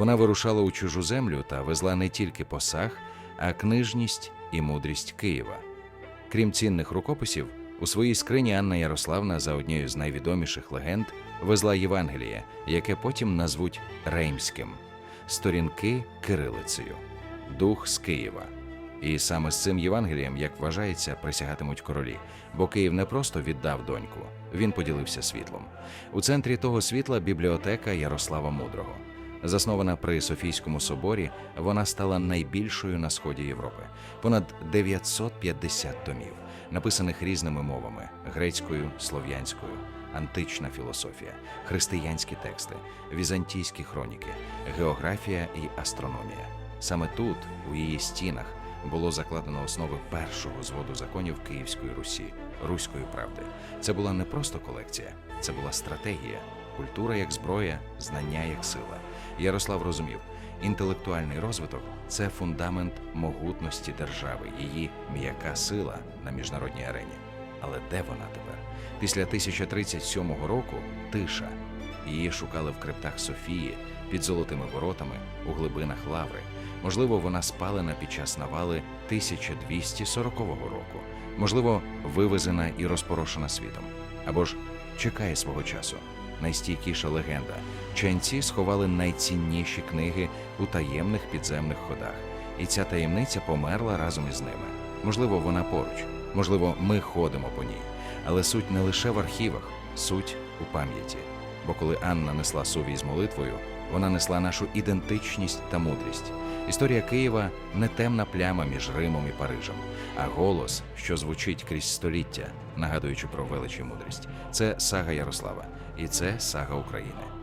Вона вирушала у чужу землю та везла не тільки посаг, а книжність і мудрість Києва. Крім цінних рукописів, у своїй скрині Анна Ярославна за однією з найвідоміших легенд везла Євангеліє, яке потім назвуть Реймським, сторінки кирилицею, дух з Києва. І саме з цим Євангелієм, як вважається, присягатимуть королі, бо Київ не просто віддав доньку, він поділився світлом. У центрі того світла бібліотека Ярослава Мудрого. Заснована при Софійському соборі, вона стала найбільшою на сході Європи. Понад 950 томів, написаних різними мовами: грецькою, слов'янською, антична філософія, християнські тексти, візантійські хроніки, географія і астрономія. Саме тут, у її стінах, було закладено основи першого зводу законів Київської Русі, Руської правди. Це була не просто колекція, це була стратегія, культура як зброя, знання як сила. Ярослав розумів, інтелектуальний розвиток це фундамент могутності держави, її м'яка сила на міжнародній арені. Але де вона тепер? Після 1037 року тиша. Її шукали в криптах Софії, під золотими воротами, у глибинах лаври. Можливо, вона спалена під час навали 1240 року. Можливо, вивезена і розпорошена світом. Або ж чекає свого часу. Найстійкіша легенда. Ченці сховали найцінніші книги у таємних підземних ходах, і ця таємниця померла разом із ними. Можливо, вона поруч, можливо, ми ходимо по ній. Але суть не лише в архівах, суть у пам'яті. Бо коли Анна несла сувій з молитвою, вона несла нашу ідентичність та мудрість. Історія Києва не темна пляма між Римом і Парижем, а голос, що звучить крізь століття, нагадуючи про велич і мудрість. Це сага Ярослава, і це сага України.